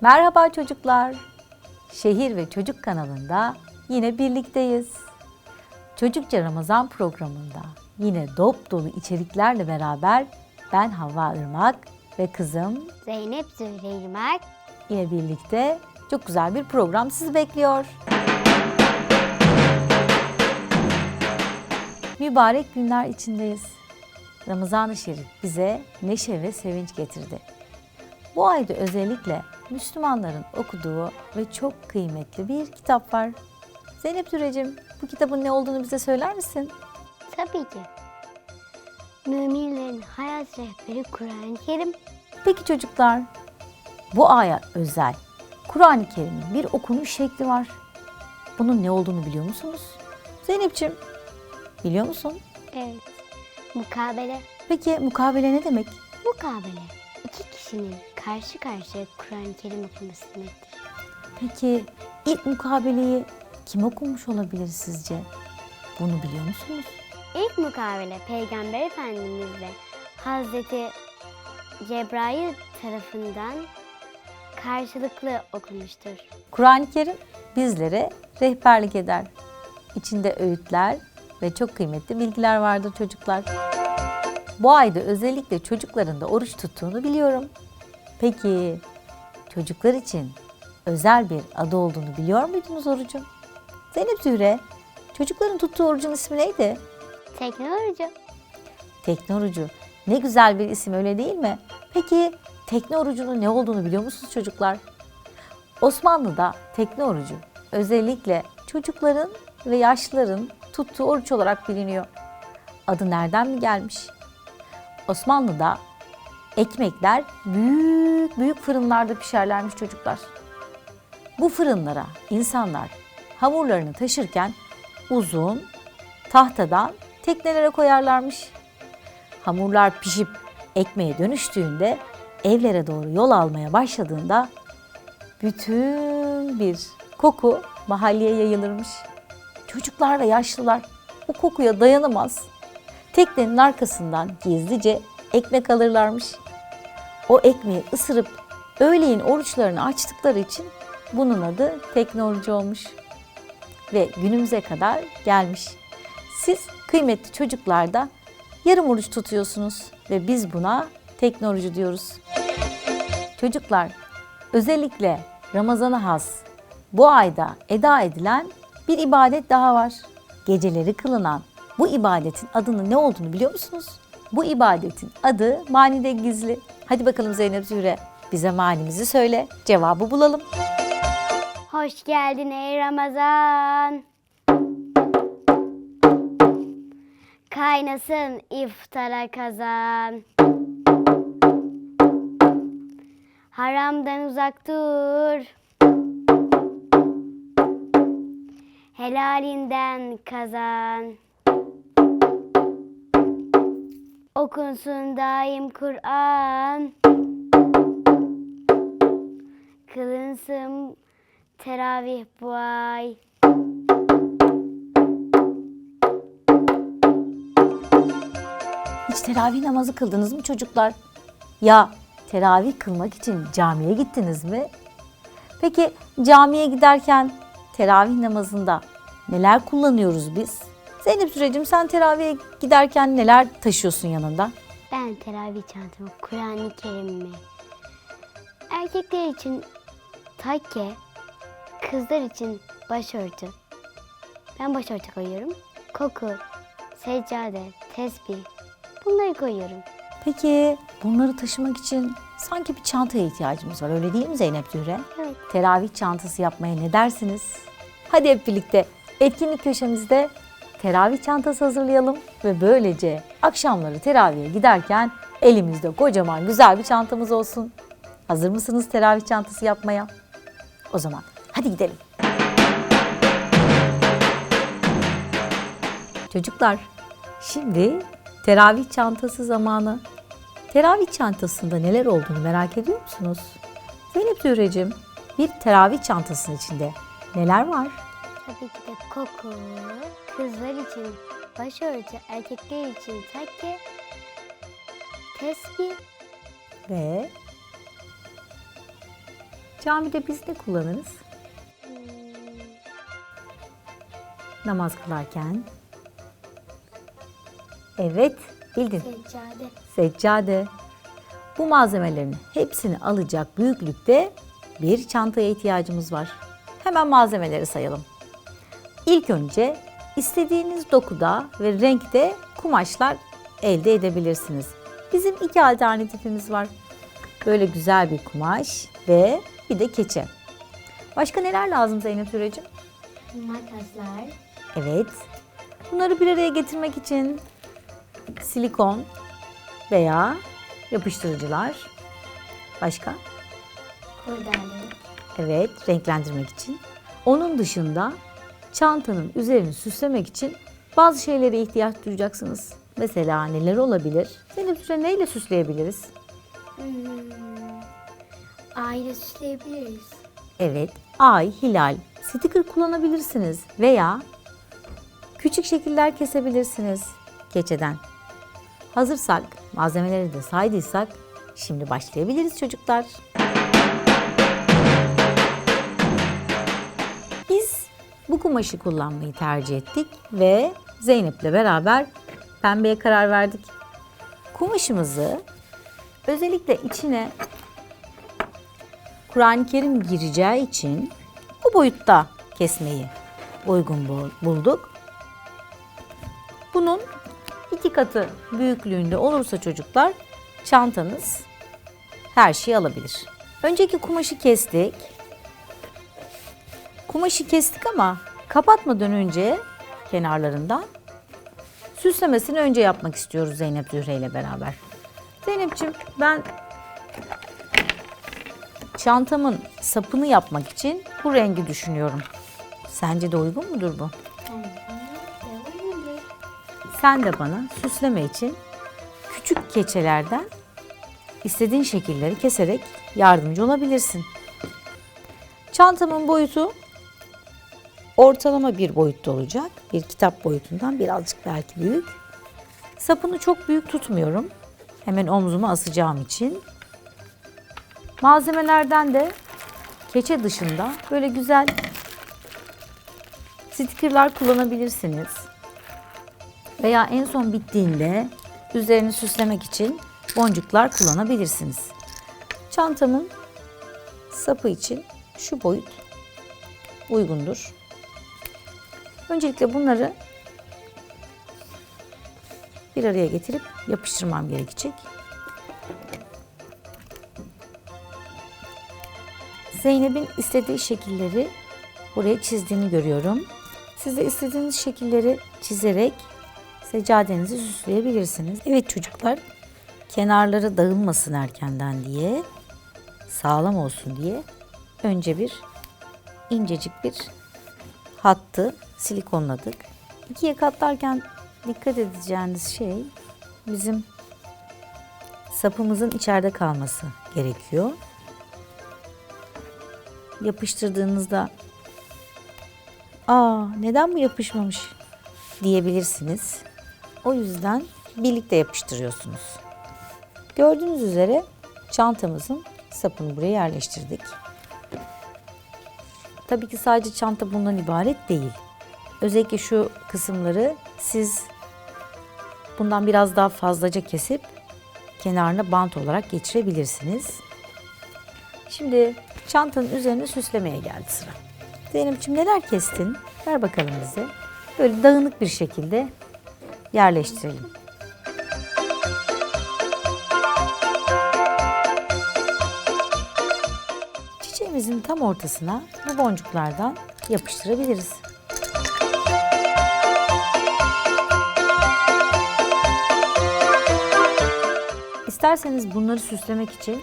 Merhaba çocuklar. Şehir ve Çocuk kanalında yine birlikteyiz. Çocukça Ramazan programında yine dop dolu içeriklerle beraber ben Havva Irmak ve kızım Zeynep Zühre İrmak. yine birlikte çok güzel bir program sizi bekliyor. Mübarek günler içindeyiz. Ramazan-ı Şerif bize neşe ve sevinç getirdi. Bu ayda özellikle Müslümanların okuduğu ve çok kıymetli bir kitap var. Zeynep Sürecim, bu kitabın ne olduğunu bize söyler misin? Tabii ki. Müminlerin hayat rehberi Kur'an-ı Kerim. Peki çocuklar, bu aya özel Kur'an-ı Kerim'in bir okunuş şekli var. Bunun ne olduğunu biliyor musunuz? Zeynep'ciğim, biliyor musun? Evet. Mukabele. Peki mukabele ne demek? Mukabele. iki kişinin karşı karşıya Kur'an-ı Kerim okuması demektir. Peki ilk mukabeleyi kim okumuş olabilir sizce? Bunu biliyor musunuz? İlk mukabele Peygamber Efendimizle Hazreti Cebrail tarafından karşılıklı okunmuştur. Kur'an-ı Kerim bizlere rehberlik eder. İçinde öğütler ve çok kıymetli bilgiler vardır çocuklar. Bu ayda özellikle çocukların da oruç tuttuğunu biliyorum. Peki çocuklar için özel bir adı olduğunu biliyor muydunuz orucun? Zeynep Zühre, çocukların tuttuğu orucun ismi neydi? Teknoloji. Tekne orucu. Ne güzel bir isim öyle değil mi? Peki tekne orucunun ne olduğunu biliyor musunuz çocuklar? Osmanlı'da tekne orucu özellikle çocukların ve yaşlıların tuttuğu oruç olarak biliniyor. Adı nereden mi gelmiş? Osmanlı'da ekmekler büyük büyük fırınlarda pişerlermiş çocuklar. Bu fırınlara insanlar hamurlarını taşırken uzun tahtadan teknelere koyarlarmış. Hamurlar pişip ekmeğe dönüştüğünde evlere doğru yol almaya başladığında bütün bir koku mahalleye yayılırmış. Çocuklar ve yaşlılar o kokuya dayanamaz. Teknenin arkasından gizlice ekmek alırlarmış. O ekmeği ısırıp öğleyin oruçlarını açtıkları için bunun adı tekne olmuş ve günümüze kadar gelmiş. Siz kıymetli çocuklarda yarım oruç tutuyorsunuz ve biz buna tekne diyoruz. Çocuklar özellikle Ramazan'a has bu ayda eda edilen bir ibadet daha var. Geceleri kılınan bu ibadetin adının ne olduğunu biliyor musunuz? Bu ibadetin adı manide gizli. Hadi bakalım Zeynep Zühre bize manimizi söyle, cevabı bulalım. Hoş geldin ey Ramazan. Kaynasın iftara kazan. Haramdan uzak dur. Helalinden kazan. Okunsun daim Kur'an. Kılınsın teravih bu ay. Hiç teravih namazı kıldınız mı çocuklar? Ya teravih kılmak için camiye gittiniz mi? Peki camiye giderken teravih namazında neler kullanıyoruz biz? Zeynep Sürecim sen teravihe giderken neler taşıyorsun yanında? Ben teravih çantamı, Kur'an-ı Kerim'imi. Erkekler için takke, kızlar için başörtü. Ben başörtü koyuyorum. Koku, seccade, tesbih. Bunları koyuyorum. Peki bunları taşımak için sanki bir çantaya ihtiyacımız var öyle değil mi Zeynep Zühre? Evet. Teravih çantası yapmaya ne dersiniz? Hadi hep birlikte etkinlik köşemizde teravih çantası hazırlayalım ve böylece akşamları teravihe giderken elimizde kocaman güzel bir çantamız olsun. Hazır mısınız teravih çantası yapmaya? O zaman hadi gidelim. Çocuklar, şimdi teravih çantası zamanı. Teravih çantasında neler olduğunu merak ediyor musunuz? Zeynep Zühre'cim, bir teravih çantasının içinde neler var? Tabii ki de koku, kızlar için başörtü, erkekler için takke, tesbih, Ve Camide biz ne kullanırız? Namaz kılarken. Evet, bildin. Seccade. Seccade. Bu malzemelerin hepsini alacak büyüklükte bir çantaya ihtiyacımız var. Hemen malzemeleri sayalım. İlk önce istediğiniz dokuda ve renkte kumaşlar elde edebilirsiniz. Bizim iki alternatifimiz var. Böyle güzel bir kumaş ve bir de keçe. Başka neler lazım Zeynep Süreciğim? Makaslar. Evet. Bunları bir araya getirmek için silikon veya yapıştırıcılar. Başka? Kurdale. Evet, renklendirmek için. Onun dışında çantanın üzerini süslemek için bazı şeylere ihtiyaç duyacaksınız. Mesela neler olabilir? Zeynep Süre neyle süsleyebiliriz? Hmm. Aile süsleyebiliriz. Evet, ay, hilal, sticker kullanabilirsiniz veya küçük şekiller kesebilirsiniz keçeden. Hazırsak, malzemeleri de saydıysak şimdi başlayabiliriz çocuklar. Kumaşı kullanmayı tercih ettik ve Zeynep'le beraber pembeye karar verdik. Kumaşımızı özellikle içine Kur'an-ı Kerim gireceği için bu boyutta kesmeyi uygun bul- bulduk. Bunun iki katı büyüklüğünde olursa çocuklar çantanız her şeyi alabilir. Önceki kumaşı kestik. Kumaşı kestik ama kapatmadan önce kenarlarından süslemesini önce yapmak istiyoruz Zeynep Zühre ile beraber. Zeynep'ciğim ben çantamın sapını yapmak için bu rengi düşünüyorum. Sence de uygun mudur bu? Sen de bana süsleme için küçük keçelerden istediğin şekilleri keserek yardımcı olabilirsin. Çantamın boyutu ortalama bir boyutta olacak. Bir kitap boyutundan birazcık belki büyük. Sapını çok büyük tutmuyorum. Hemen omzuma asacağım için. Malzemelerden de keçe dışında böyle güzel stickerlar kullanabilirsiniz. Veya en son bittiğinde üzerini süslemek için boncuklar kullanabilirsiniz. Çantamın sapı için şu boyut uygundur. Öncelikle bunları bir araya getirip yapıştırmam gerekecek. Zeynep'in istediği şekilleri buraya çizdiğini görüyorum. Siz de istediğiniz şekilleri çizerek seccadenizi süsleyebilirsiniz. Evet çocuklar, kenarları dağılmasın erkenden diye, sağlam olsun diye önce bir incecik bir hattı silikonladık. İkiye katlarken dikkat edeceğiniz şey bizim sapımızın içeride kalması gerekiyor yapıştırdığınızda aa neden bu yapışmamış diyebilirsiniz. O yüzden birlikte yapıştırıyorsunuz. Gördüğünüz üzere çantamızın sapını buraya yerleştirdik. Tabii ki sadece çanta bundan ibaret değil. Özellikle şu kısımları siz bundan biraz daha fazlaca kesip kenarına bant olarak geçirebilirsiniz. Şimdi çantanın üzerine süslemeye geldi sıra. Zeynep'ciğim neler kestin? Ver bakalım bize. Böyle dağınık bir şekilde yerleştirelim. Çiçeğimizin tam ortasına bu boncuklardan yapıştırabiliriz. İsterseniz bunları süslemek için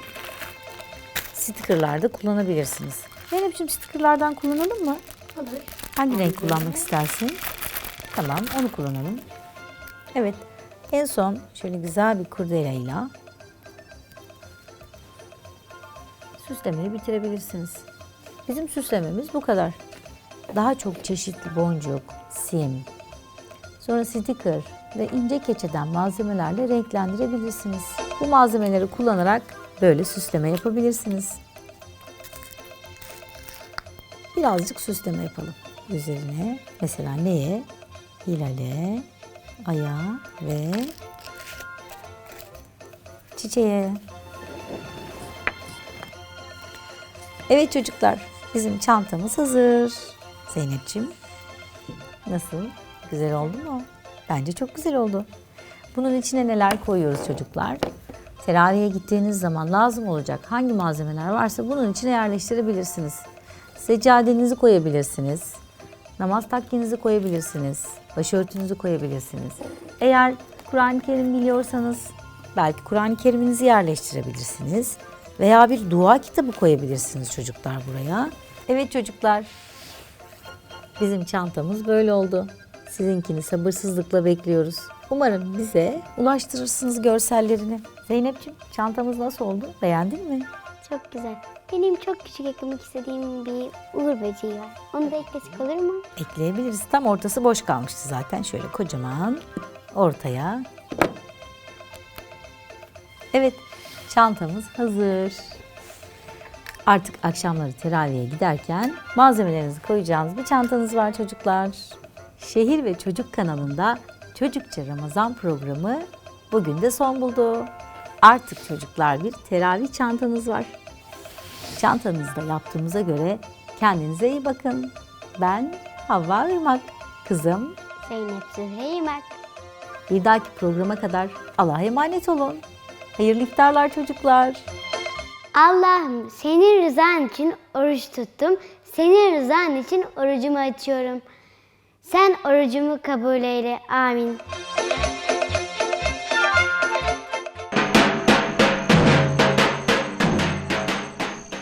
stickerlar da kullanabilirsiniz. Zeynep'ciğim stickerlardan kullanalım mı? Olur. Hangi renk kullanmak istersin? Tamam, onu kullanalım. Evet, en son şöyle güzel bir kurdeleyle süslemeyi bitirebilirsiniz. Bizim süslememiz bu kadar. Daha çok çeşitli boncuk, sim, sonra sticker ve ince keçeden malzemelerle renklendirebilirsiniz. Bu malzemeleri kullanarak böyle süsleme yapabilirsiniz. birazcık süsleme yapalım. Üzerine mesela neye? Hilale, aya ve çiçeğe. Evet çocuklar, bizim çantamız hazır. Zeynep'ciğim, nasıl? Güzel oldu mu? Bence çok güzel oldu. Bunun içine neler koyuyoruz çocuklar? Teraviye gittiğiniz zaman lazım olacak hangi malzemeler varsa bunun içine yerleştirebilirsiniz. Seccadenizi koyabilirsiniz. Namaz takkenizi koyabilirsiniz. Başörtünüzü koyabilirsiniz. Eğer Kur'an-ı Kerim biliyorsanız belki Kur'an-ı Kerim'inizi yerleştirebilirsiniz. Veya bir dua kitabı koyabilirsiniz çocuklar buraya. Evet çocuklar, Bizim çantamız böyle oldu. Sizinkini sabırsızlıkla bekliyoruz. Umarım bize ulaştırırsınız görsellerini. Zeynep'ciğim çantamız nasıl oldu? Beğendin mi? Çok güzel. Benim çok küçük eklemek istediğim bir uğur böceği var. Onu da eklesek olur mu? Ekleyebiliriz. Tam ortası boş kalmıştı zaten. Şöyle kocaman ortaya. Evet çantamız hazır. Artık akşamları teraviye giderken malzemelerinizi koyacağınız bir çantanız var çocuklar. Şehir ve Çocuk kanalında Çocukça Ramazan programı bugün de son buldu. Artık çocuklar bir teravih çantanız var. Çantanızda yaptığımıza göre kendinize iyi bakın. Ben Havva Irmak, kızım. Zeynep Züheymek. Bir dahaki programa kadar Allah'a emanet olun. Hayırlı iftarlar çocuklar. Allah'ım senin rızan için oruç tuttum. Senin rızan için orucumu açıyorum. Sen orucumu kabul eyle. Amin.